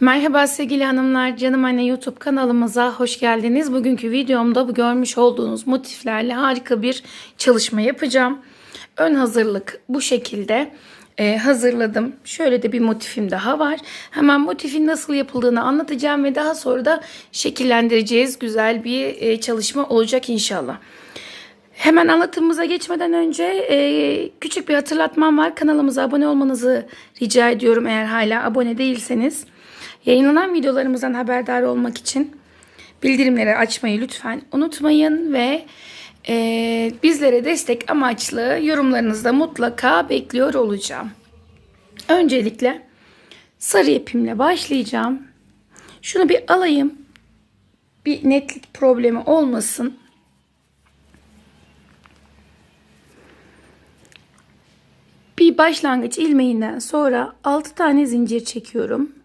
Merhaba sevgili hanımlar, Canım Anne YouTube kanalımıza hoş geldiniz. Bugünkü videomda bu görmüş olduğunuz motiflerle harika bir çalışma yapacağım. Ön hazırlık bu şekilde e, hazırladım. Şöyle de bir motifim daha var. Hemen motifin nasıl yapıldığını anlatacağım ve daha sonra da şekillendireceğiz. Güzel bir e, çalışma olacak inşallah. Hemen anlatımımıza geçmeden önce e, küçük bir hatırlatmam var. Kanalımıza abone olmanızı rica ediyorum eğer hala abone değilseniz. Yayınlanan videolarımızdan haberdar olmak için bildirimleri açmayı lütfen unutmayın ve e, bizlere destek amaçlı yorumlarınızda mutlaka bekliyor olacağım. Öncelikle sarı ipimle başlayacağım. Şunu bir alayım. Bir netlik problemi olmasın. Bir başlangıç ilmeğinden sonra 6 tane zincir çekiyorum.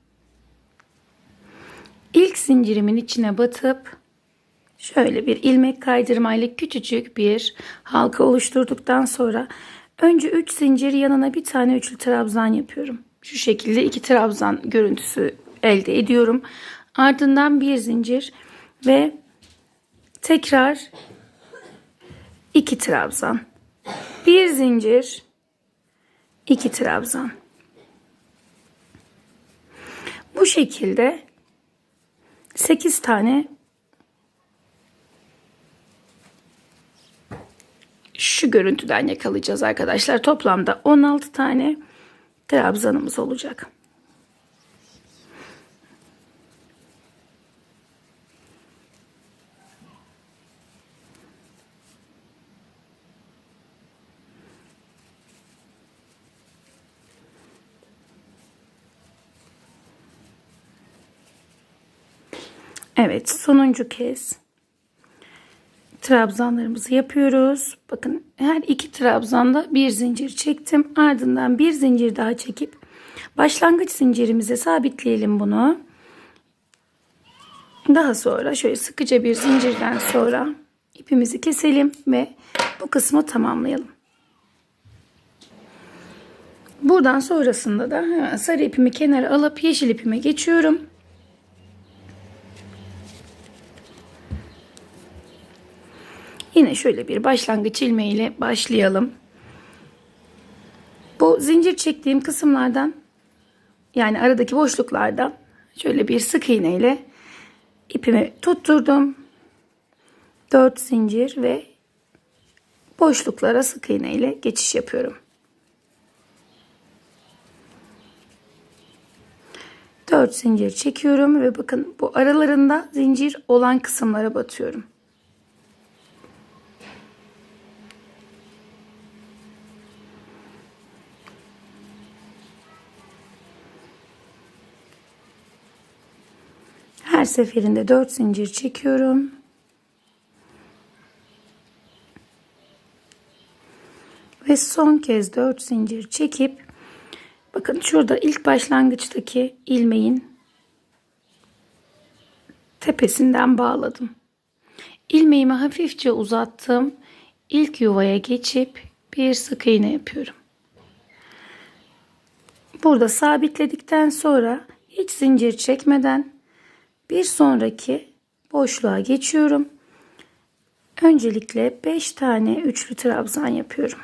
İlk zincirimin içine batıp şöyle bir ilmek kaydırmayla küçücük bir halka oluşturduktan sonra önce 3 zincir yanına bir tane üçlü trabzan yapıyorum. Şu şekilde iki trabzan görüntüsü elde ediyorum. Ardından bir zincir ve tekrar iki trabzan. Bir zincir, iki trabzan. Bu şekilde 8 tane şu görüntüden yakalayacağız arkadaşlar. Toplamda 16 tane trabzanımız olacak. Evet sonuncu kez trabzanlarımızı yapıyoruz. Bakın her iki trabzanda bir zincir çektim. Ardından bir zincir daha çekip başlangıç zincirimize sabitleyelim bunu. Daha sonra şöyle sıkıca bir zincirden sonra ipimizi keselim ve bu kısmı tamamlayalım. Buradan sonrasında da sarı ipimi kenara alıp yeşil ipime geçiyorum. Yine şöyle bir başlangıç ilmeğiyle başlayalım. Bu zincir çektiğim kısımlardan yani aradaki boşluklardan şöyle bir sık iğne ile ipimi tutturdum. 4 zincir ve boşluklara sık iğne ile geçiş yapıyorum. 4 zincir çekiyorum ve bakın bu aralarında zincir olan kısımlara batıyorum. Her seferinde 4 zincir çekiyorum. Ve son kez 4 zincir çekip bakın şurada ilk başlangıçtaki ilmeğin tepesinden bağladım. İlmeğimi hafifçe uzattım. İlk yuvaya geçip bir sık iğne yapıyorum. Burada sabitledikten sonra hiç zincir çekmeden bir sonraki boşluğa geçiyorum. Öncelikle 5 tane üçlü trabzan yapıyorum.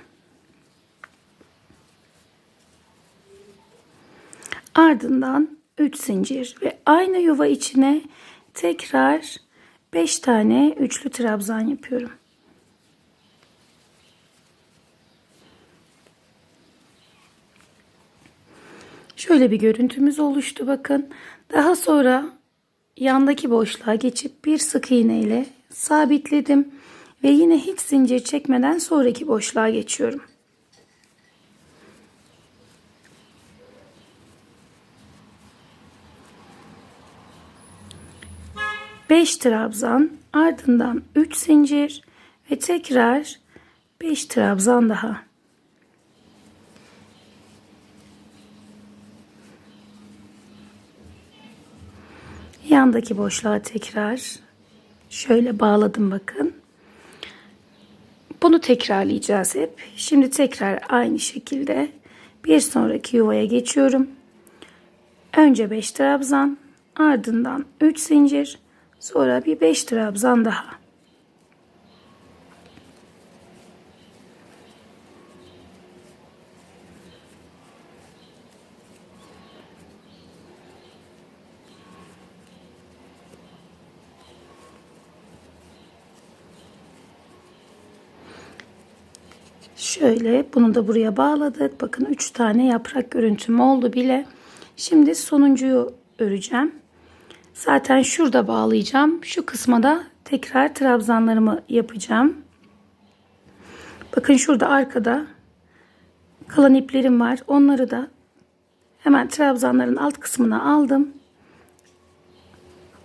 Ardından 3 zincir ve aynı yuva içine tekrar 5 tane üçlü trabzan yapıyorum. Şöyle bir görüntümüz oluştu bakın. Daha sonra yandaki boşluğa geçip bir sık iğne ile sabitledim ve yine hiç zincir çekmeden sonraki boşluğa geçiyorum. Beş trabzan ardından 3 zincir ve tekrar 5 trabzan daha. Yandaki boşluğa tekrar şöyle bağladım bakın. Bunu tekrarlayacağız hep. Şimdi tekrar aynı şekilde bir sonraki yuvaya geçiyorum. Önce 5 trabzan, ardından 3 zincir, sonra bir 5 trabzan daha. Şöyle bunu da buraya bağladık. Bakın 3 tane yaprak görüntüm oldu bile. Şimdi sonuncuyu öreceğim. Zaten şurada bağlayacağım. Şu kısma da tekrar trabzanlarımı yapacağım. Bakın şurada arkada kalan iplerim var. Onları da hemen trabzanların alt kısmına aldım.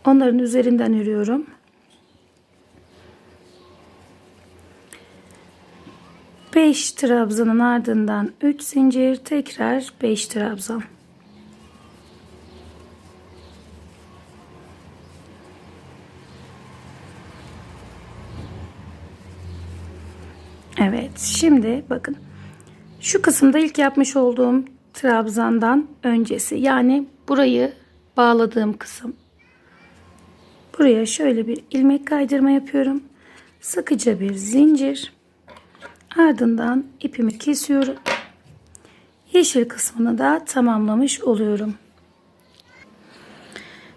Onların üzerinden örüyorum. 5 trabzanın ardından 3 zincir tekrar 5 trabzan. Evet şimdi bakın şu kısımda ilk yapmış olduğum trabzandan öncesi yani burayı bağladığım kısım. Buraya şöyle bir ilmek kaydırma yapıyorum. Sıkıca bir zincir. Ardından ipimi kesiyorum. Yeşil kısmını da tamamlamış oluyorum.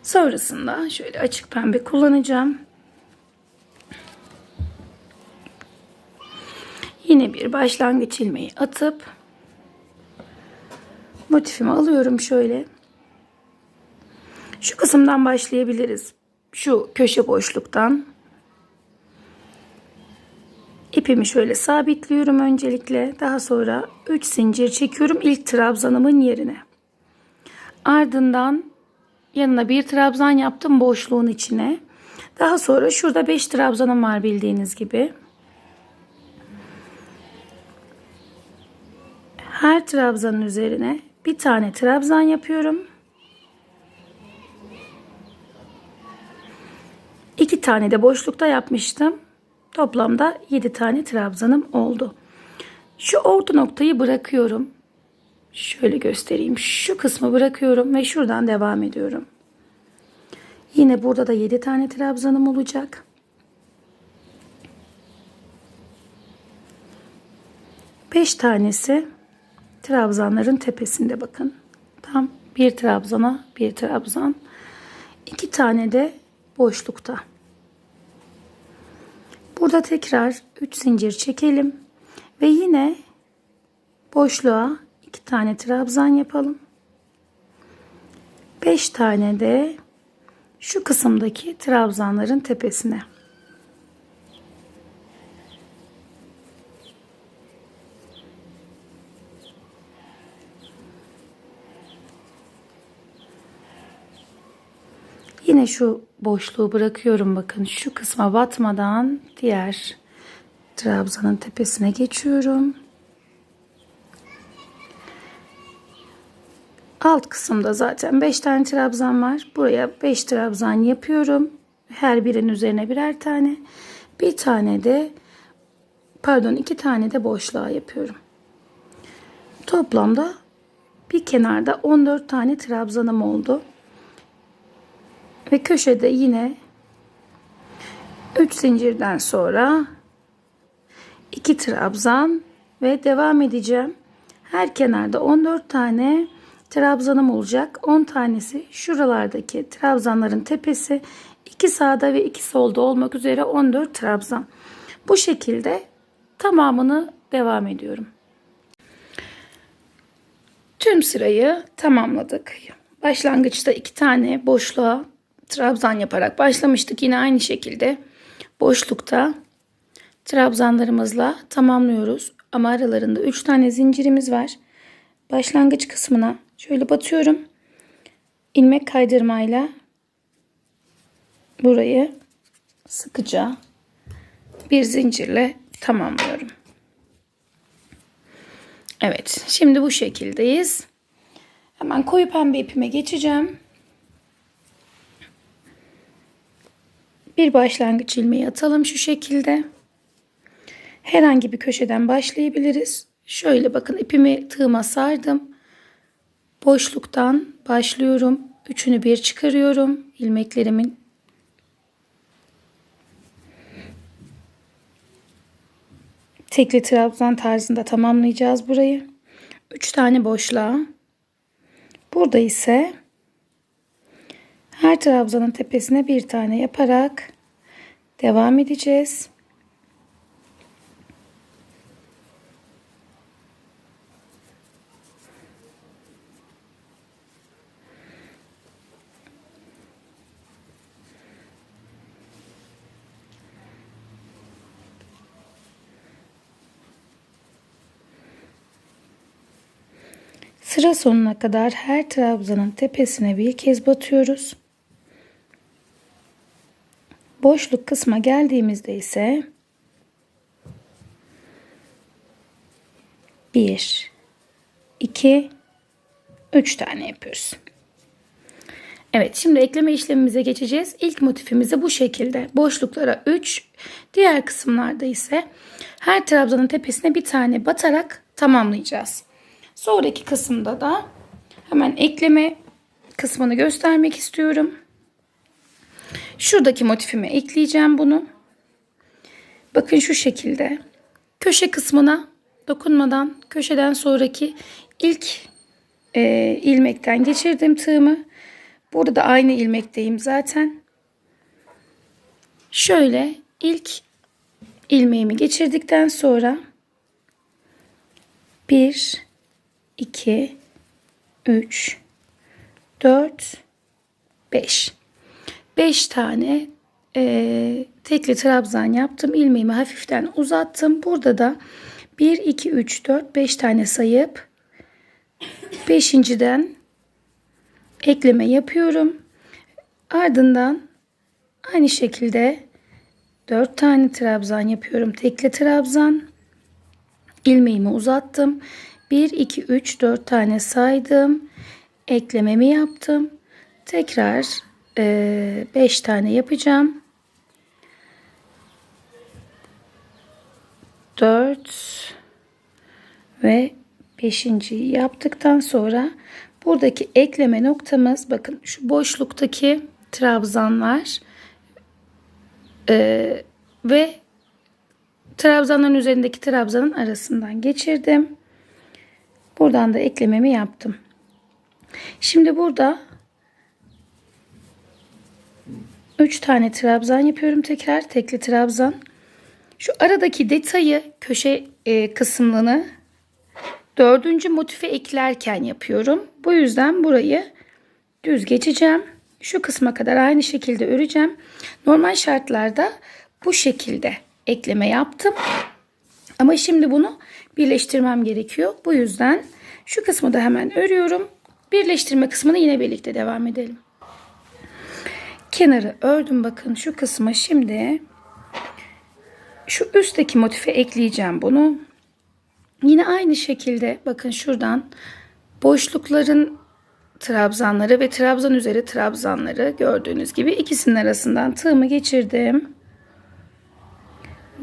Sonrasında şöyle açık pembe kullanacağım. Yine bir başlangıç ilmeği atıp motifimi alıyorum şöyle. Şu kısımdan başlayabiliriz. Şu köşe boşluktan İpimi şöyle sabitliyorum öncelikle. Daha sonra 3 zincir çekiyorum ilk trabzanımın yerine. Ardından yanına bir trabzan yaptım boşluğun içine. Daha sonra şurada 5 trabzanım var bildiğiniz gibi. Her trabzanın üzerine bir tane trabzan yapıyorum. İki tane de boşlukta yapmıştım. Toplamda 7 tane trabzanım oldu. Şu orta noktayı bırakıyorum. Şöyle göstereyim. Şu kısmı bırakıyorum ve şuradan devam ediyorum. Yine burada da 7 tane trabzanım olacak. Beş tanesi trabzanların tepesinde bakın. Tam bir trabzana bir trabzan. iki tane de boşlukta. Burada tekrar 3 zincir çekelim ve yine boşluğa 2 tane trabzan yapalım. 5 tane de şu kısımdaki trabzanların tepesine. Yine şu boşluğu bırakıyorum bakın şu kısma batmadan diğer trabzanın tepesine geçiyorum. Alt kısımda zaten 5 tane trabzan var. Buraya 5 trabzan yapıyorum. Her birinin üzerine birer tane. Bir tane de pardon iki tane de boşluğa yapıyorum. Toplamda bir kenarda 14 tane trabzanım oldu. Ve köşede yine 3 zincirden sonra 2 trabzan ve devam edeceğim. Her kenarda 14 tane trabzanım olacak. 10 tanesi şuralardaki trabzanların tepesi. 2 sağda ve 2 solda olmak üzere 14 trabzan. Bu şekilde tamamını devam ediyorum. Tüm sırayı tamamladık. Başlangıçta 2 tane boşluğa trabzan yaparak başlamıştık. Yine aynı şekilde boşlukta trabzanlarımızla tamamlıyoruz. Ama aralarında 3 tane zincirimiz var. Başlangıç kısmına şöyle batıyorum. ilmek kaydırmayla burayı sıkıca bir zincirle tamamlıyorum. Evet, şimdi bu şekildeyiz. Hemen koyu pembe ipime geçeceğim. Bir başlangıç ilmeği atalım şu şekilde. Herhangi bir köşeden başlayabiliriz. Şöyle bakın ipimi tığıma sardım. boşluktan başlıyorum. Üçünü bir çıkarıyorum. ilmeklerimin tekli trabzan tarzında tamamlayacağız burayı. 3 tane boşluğa. Burada ise her trabzanın tepesine bir tane yaparak devam edeceğiz. Sıra sonuna kadar her trabzanın tepesine bir kez batıyoruz. Boşluk kısma geldiğimizde ise 1 2 3 tane yapıyoruz. Evet şimdi ekleme işlemimize geçeceğiz. İlk motifimizi bu şekilde boşluklara 3 diğer kısımlarda ise her trabzanın tepesine bir tane batarak tamamlayacağız. Sonraki kısımda da hemen ekleme kısmını göstermek istiyorum. Şuradaki motifime ekleyeceğim bunu. Bakın şu şekilde köşe kısmına dokunmadan köşeden sonraki ilk e, ilmekten geçirdim tığımı. Burada da aynı ilmekteyim zaten. Şöyle ilk ilmeğimi geçirdikten sonra bir 2 3 4 5 5 tane e, tekli trabzan yaptım. ilmeğimi hafiften uzattım. Burada da 1 2 3 4 5 tane sayıp 5.den ekleme yapıyorum. Ardından aynı şekilde 4 tane trabzan yapıyorum. Tekli trabzan. ilmeğimi uzattım. 1, 2, 3, 4 tane saydım. Eklememi yaptım. Tekrar 5 e, tane yapacağım. 4 ve 5. yaptıktan sonra buradaki ekleme noktamız bakın şu boşluktaki trabzanlar e, ve trabzanların üzerindeki trabzanın arasından geçirdim. Buradan da eklememi yaptım. Şimdi burada 3 tane trabzan yapıyorum tekrar. Tekli trabzan. Şu aradaki detayı köşe e, kısımlarını dördüncü motife eklerken yapıyorum. Bu yüzden burayı düz geçeceğim. Şu kısma kadar aynı şekilde öreceğim. Normal şartlarda bu şekilde ekleme yaptım. Ama şimdi bunu birleştirmem gerekiyor. Bu yüzden şu kısmı da hemen örüyorum. Birleştirme kısmını yine birlikte devam edelim. Kenarı ördüm bakın şu kısmı şimdi şu üstteki motife ekleyeceğim bunu. Yine aynı şekilde bakın şuradan boşlukların trabzanları ve trabzan üzeri trabzanları gördüğünüz gibi ikisinin arasından tığımı geçirdim.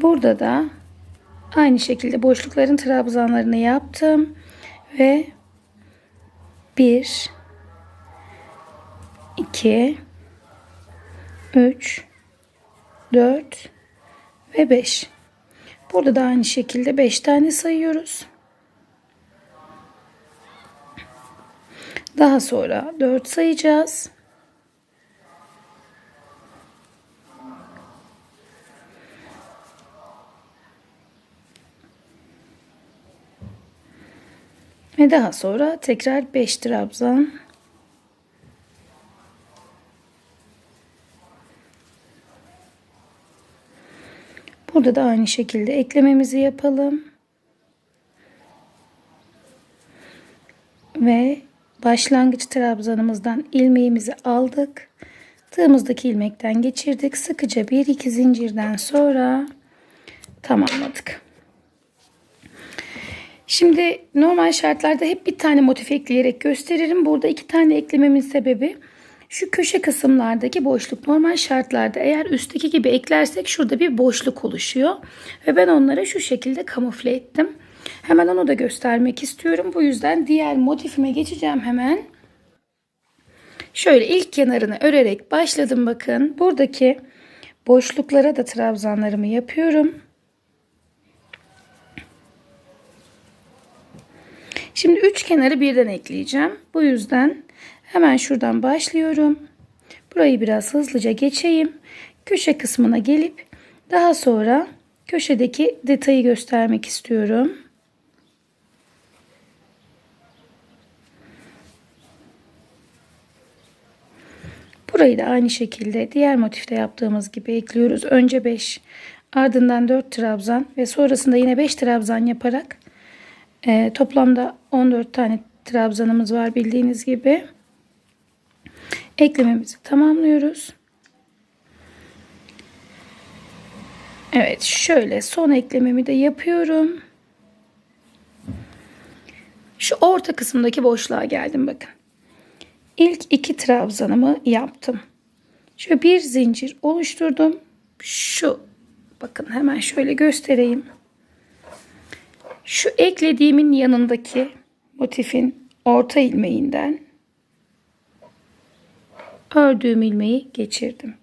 Burada da Aynı şekilde boşlukların trabzanlarını yaptım ve 1 2 3 4 ve 5 burada da aynı şekilde 5 tane sayıyoruz. Daha sonra 4 sayacağız. Ve daha sonra tekrar 5 trabzan. Burada da aynı şekilde eklememizi yapalım. Ve başlangıç trabzanımızdan ilmeğimizi aldık. Tığımızdaki ilmekten geçirdik. Sıkıca bir iki zincirden sonra tamamladık. Şimdi normal şartlarda hep bir tane motif ekleyerek gösteririm. Burada iki tane eklememin sebebi şu köşe kısımlardaki boşluk. Normal şartlarda eğer üstteki gibi eklersek şurada bir boşluk oluşuyor. Ve ben onlara şu şekilde kamufle ettim. Hemen onu da göstermek istiyorum. Bu yüzden diğer motifime geçeceğim hemen. Şöyle ilk kenarını örerek başladım bakın. Buradaki boşluklara da trabzanlarımı yapıyorum. Şimdi üç kenarı birden ekleyeceğim. Bu yüzden hemen şuradan başlıyorum. Burayı biraz hızlıca geçeyim. Köşe kısmına gelip daha sonra köşedeki detayı göstermek istiyorum. Burayı da aynı şekilde diğer motifte yaptığımız gibi ekliyoruz. Önce 5 ardından 4 trabzan ve sonrasında yine 5 trabzan yaparak e, toplamda 14 tane trabzanımız var bildiğiniz gibi. Eklememizi tamamlıyoruz. Evet şöyle son eklememi de yapıyorum. Şu orta kısımdaki boşluğa geldim bakın. İlk iki trabzanımı yaptım. Şöyle bir zincir oluşturdum. Şu bakın hemen şöyle göstereyim. Şu eklediğimin yanındaki motifin orta ilmeğinden ördüğüm ilmeği geçirdim.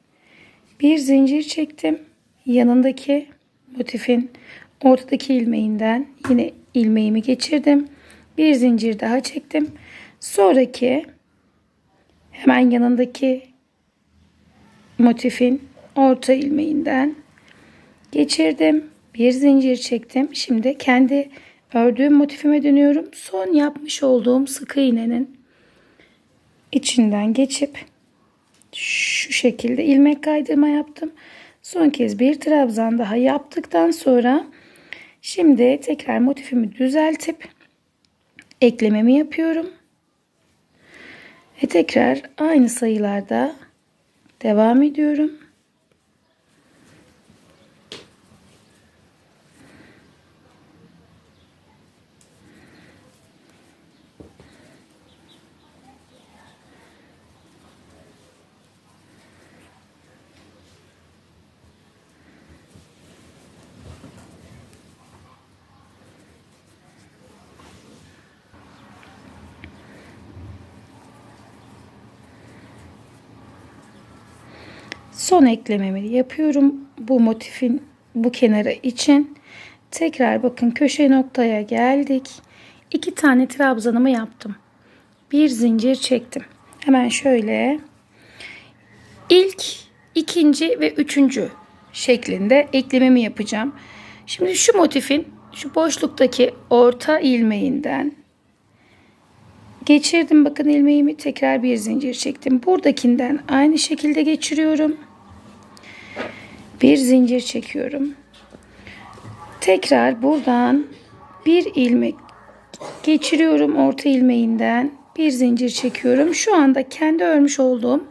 Bir zincir çektim. Yanındaki motifin ortadaki ilmeğinden yine ilmeğimi geçirdim. Bir zincir daha çektim. Sonraki hemen yanındaki motifin orta ilmeğinden geçirdim. Bir zincir çektim. Şimdi kendi ördüğüm motifime dönüyorum. Son yapmış olduğum sık iğnenin içinden geçip şu şekilde ilmek kaydırma yaptım. Son kez bir trabzan daha yaptıktan sonra şimdi tekrar motifimi düzeltip eklememi yapıyorum. Ve tekrar aynı sayılarda devam ediyorum. Son eklememi yapıyorum bu motifin bu kenarı için. Tekrar bakın köşe noktaya geldik. İki tane trabzanımı yaptım. Bir zincir çektim. Hemen şöyle ilk, ikinci ve üçüncü şeklinde eklememi yapacağım. Şimdi şu motifin şu boşluktaki orta ilmeğinden geçirdim. Bakın ilmeğimi tekrar bir zincir çektim. Buradakinden aynı şekilde geçiriyorum. Bir zincir çekiyorum. Tekrar buradan bir ilmek geçiriyorum orta ilmeğinden. Bir zincir çekiyorum. Şu anda kendi örmüş olduğum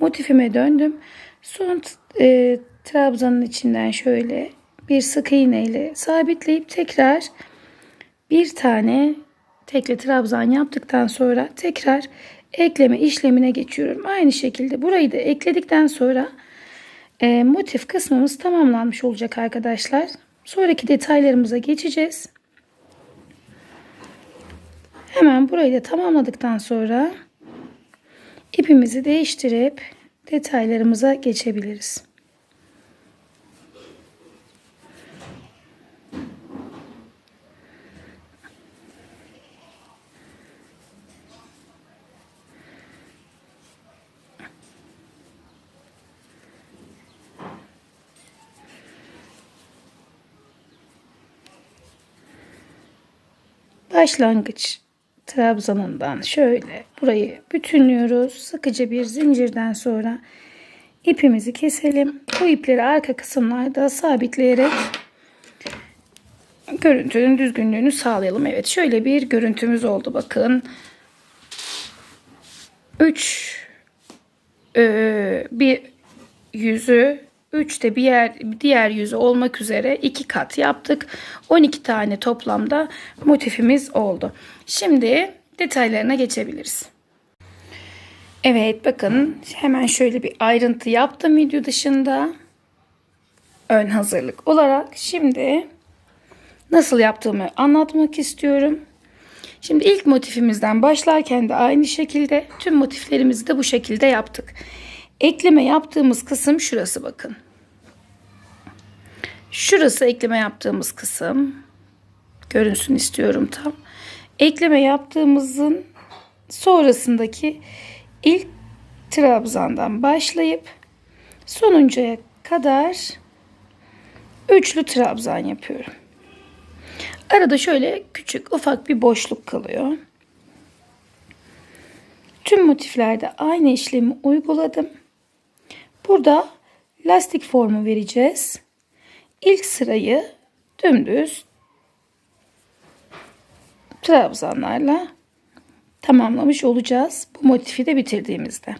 motifime döndüm. Son e, trabzanın içinden şöyle bir sık iğne ile sabitleyip tekrar bir tane tekli trabzan yaptıktan sonra tekrar ekleme işlemine geçiyorum. Aynı şekilde burayı da ekledikten sonra e, motif kısmımız tamamlanmış olacak arkadaşlar. Sonraki detaylarımıza geçeceğiz. Hemen burayı da tamamladıktan sonra ipimizi değiştirip detaylarımıza geçebiliriz. Başlangıç trabzanından şöyle burayı bütünlüyoruz. Sıkıcı bir zincirden sonra ipimizi keselim. Bu ipleri arka kısımlarda sabitleyerek görüntünün düzgünlüğünü sağlayalım. Evet şöyle bir görüntümüz oldu bakın. 3 e, bir yüzü 3 de bir yer, diğer yüzü olmak üzere iki kat yaptık. 12 tane toplamda motifimiz oldu. Şimdi detaylarına geçebiliriz. Evet bakın hemen şöyle bir ayrıntı yaptım video dışında. Ön hazırlık olarak. Şimdi nasıl yaptığımı anlatmak istiyorum. Şimdi ilk motifimizden başlarken de aynı şekilde tüm motiflerimizi de bu şekilde yaptık. Ekleme yaptığımız kısım şurası bakın. Şurası ekleme yaptığımız kısım. Görünsün istiyorum tam. Ekleme yaptığımızın sonrasındaki ilk trabzandan başlayıp sonuncuya kadar üçlü trabzan yapıyorum. Arada şöyle küçük ufak bir boşluk kalıyor. Tüm motiflerde aynı işlemi uyguladım. Burada lastik formu vereceğiz. İlk sırayı dümdüz trabzanlarla tamamlamış olacağız. Bu motifi de bitirdiğimizde.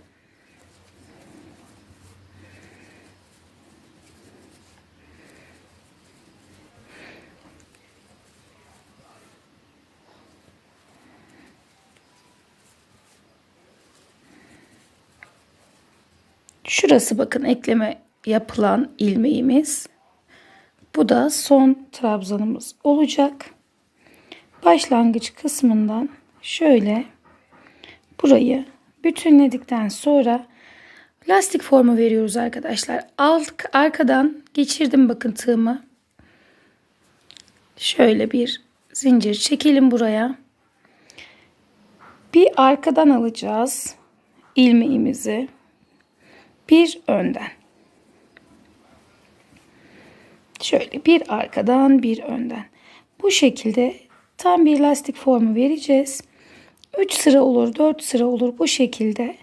Şurası bakın ekleme yapılan ilmeğimiz. Bu da son trabzanımız olacak. Başlangıç kısmından şöyle burayı bütünledikten sonra lastik formu veriyoruz arkadaşlar. Alt arkadan geçirdim bakın tığımı. Şöyle bir zincir çekelim buraya. Bir arkadan alacağız ilmeğimizi. Bir önden. Şöyle bir arkadan bir önden. Bu şekilde tam bir lastik formu vereceğiz. 3 sıra olur 4 sıra olur bu şekilde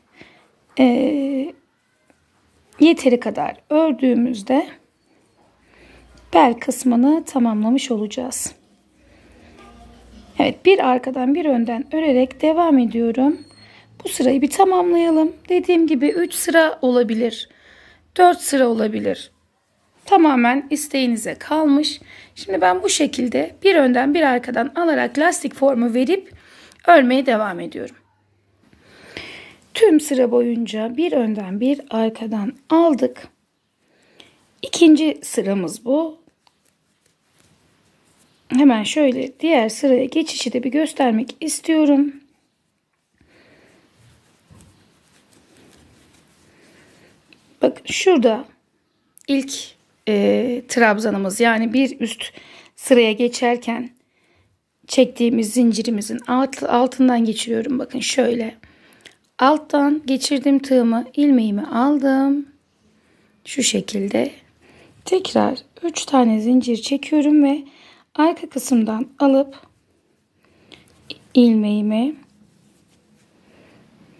e, yeteri kadar ördüğümüzde bel kısmını tamamlamış olacağız. Evet bir arkadan bir önden örerek devam ediyorum. Bu sırayı bir tamamlayalım. Dediğim gibi 3 sıra olabilir. 4 sıra olabilir. Tamamen isteğinize kalmış. Şimdi ben bu şekilde bir önden bir arkadan alarak lastik formu verip örmeye devam ediyorum. Tüm sıra boyunca bir önden bir arkadan aldık. İkinci sıramız bu. Hemen şöyle diğer sıraya geçişi de bir göstermek istiyorum. Bakın şurada ilk e, trabzanımız yani bir üst sıraya geçerken çektiğimiz zincirimizin alt, altından geçiriyorum. Bakın şöyle. Alttan geçirdim tığımı, ilmeğimi aldım. Şu şekilde. Tekrar 3 tane zincir çekiyorum ve arka kısımdan alıp ilmeğimi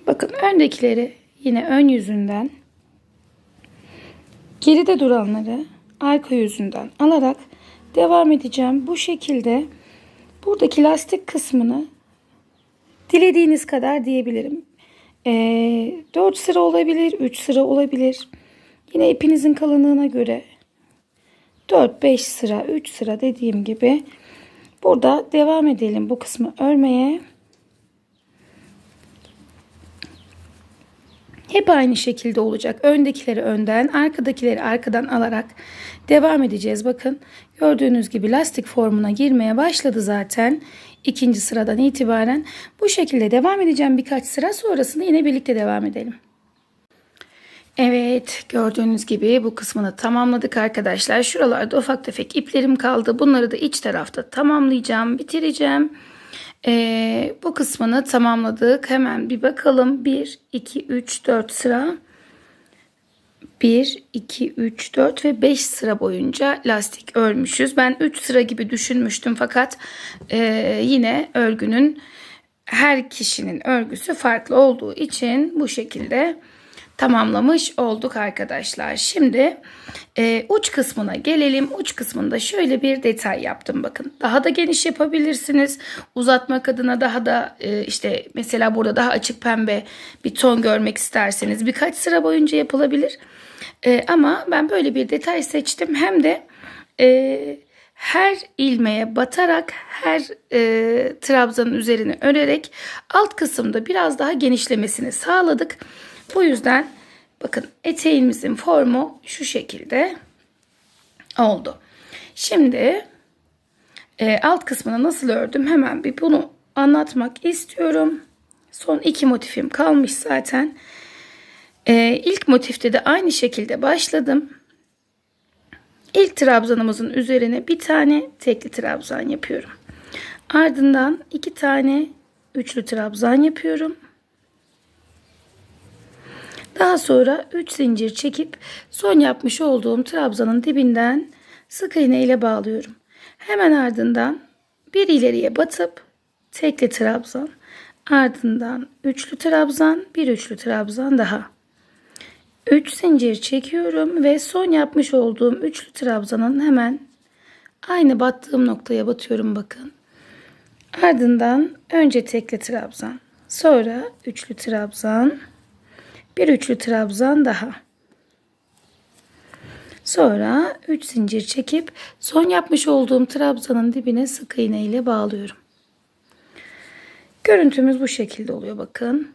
bakın öndekileri yine ön yüzünden geride duranları arka yüzünden alarak devam edeceğim. Bu şekilde buradaki lastik kısmını dilediğiniz kadar diyebilirim. E, 4 sıra olabilir, 3 sıra olabilir. Yine ipinizin kalınlığına göre 4-5 sıra, 3 sıra dediğim gibi burada devam edelim bu kısmı örmeye. Hep aynı şekilde olacak. Öndekileri önden, arkadakileri arkadan alarak devam edeceğiz. Bakın gördüğünüz gibi lastik formuna girmeye başladı zaten. ikinci sıradan itibaren bu şekilde devam edeceğim birkaç sıra sonrasında yine birlikte devam edelim. Evet gördüğünüz gibi bu kısmını tamamladık arkadaşlar. Şuralarda ufak tefek iplerim kaldı. Bunları da iç tarafta tamamlayacağım, bitireceğim. Ee, bu kısmını tamamladık. Hemen bir bakalım. 1, 2, 3, 4 sıra. 1, 2, 3, 4 ve 5 sıra boyunca lastik örmüşüz. Ben 3 sıra gibi düşünmüştüm fakat e, yine örgünün her kişinin örgüsü farklı olduğu için bu şekilde tamamlamış olduk arkadaşlar. Şimdi e, uç kısmına gelelim. Uç kısmında şöyle bir detay yaptım bakın. Daha da geniş yapabilirsiniz. Uzatmak adına daha da e, işte mesela burada daha açık pembe bir ton görmek isterseniz birkaç sıra boyunca yapılabilir. E, ama ben böyle bir detay seçtim. Hem de e, her ilmeğe batarak her e, trabzanın üzerine örerek alt kısımda biraz daha genişlemesini sağladık. Bu yüzden bakın eteğimizin formu şu şekilde oldu. Şimdi e, alt kısmını nasıl ördüm hemen bir bunu anlatmak istiyorum. Son iki motifim kalmış zaten. E, ilk motifte de aynı şekilde başladım. İlk trabzanımızın üzerine bir tane tekli trabzan yapıyorum. Ardından iki tane üçlü trabzan yapıyorum. Daha sonra 3 zincir çekip son yapmış olduğum trabzanın dibinden sık iğne ile bağlıyorum. Hemen ardından bir ileriye batıp tekli trabzan, ardından üçlü trabzan, bir üçlü trabzan daha. 3 zincir çekiyorum ve son yapmış olduğum üçlü trabzanın hemen aynı battığım noktaya batıyorum bakın. Ardından önce tekli trabzan, sonra üçlü trabzan, bir üçlü trabzan daha. Sonra 3 zincir çekip son yapmış olduğum trabzanın dibine sık iğne ile bağlıyorum. Görüntümüz bu şekilde oluyor bakın.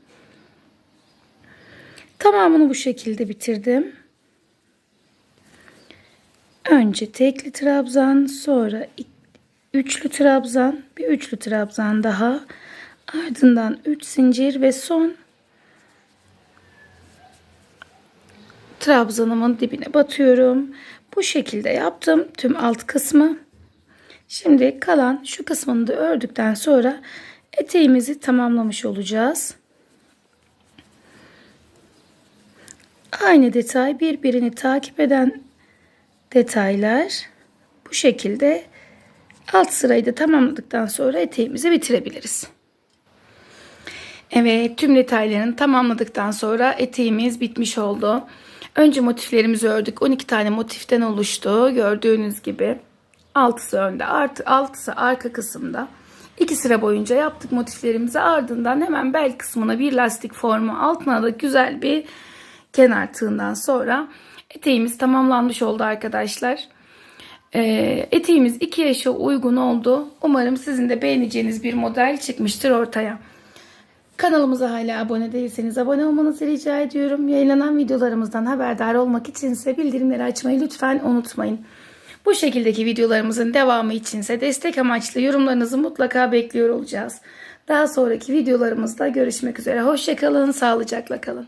Tamamını bu şekilde bitirdim. Önce tekli trabzan, sonra üçlü trabzan, bir üçlü trabzan daha. Ardından 3 zincir ve son trabzanımın dibine batıyorum. Bu şekilde yaptım tüm alt kısmı. Şimdi kalan şu kısmını da ördükten sonra eteğimizi tamamlamış olacağız. Aynı detay birbirini takip eden detaylar bu şekilde alt sırayı da tamamladıktan sonra eteğimizi bitirebiliriz. Evet tüm detaylarını tamamladıktan sonra eteğimiz bitmiş oldu. Önce motiflerimizi ördük. 12 tane motiften oluştu. Gördüğünüz gibi. Altısı önde, artı, altısı arka kısımda. İki sıra boyunca yaptık motiflerimizi. Ardından hemen bel kısmına bir lastik formu, altına da güzel bir kenar tığından sonra eteğimiz tamamlanmış oldu arkadaşlar. Ee, eteğimiz 2 yaşa uygun oldu. Umarım sizin de beğeneceğiniz bir model çıkmıştır ortaya. Kanalımıza hala abone değilseniz abone olmanızı rica ediyorum. Yayınlanan videolarımızdan haberdar olmak içinse bildirimleri açmayı lütfen unutmayın. Bu şekildeki videolarımızın devamı içinse destek amaçlı yorumlarınızı mutlaka bekliyor olacağız. Daha sonraki videolarımızda görüşmek üzere. Hoşçakalın, sağlıcakla kalın.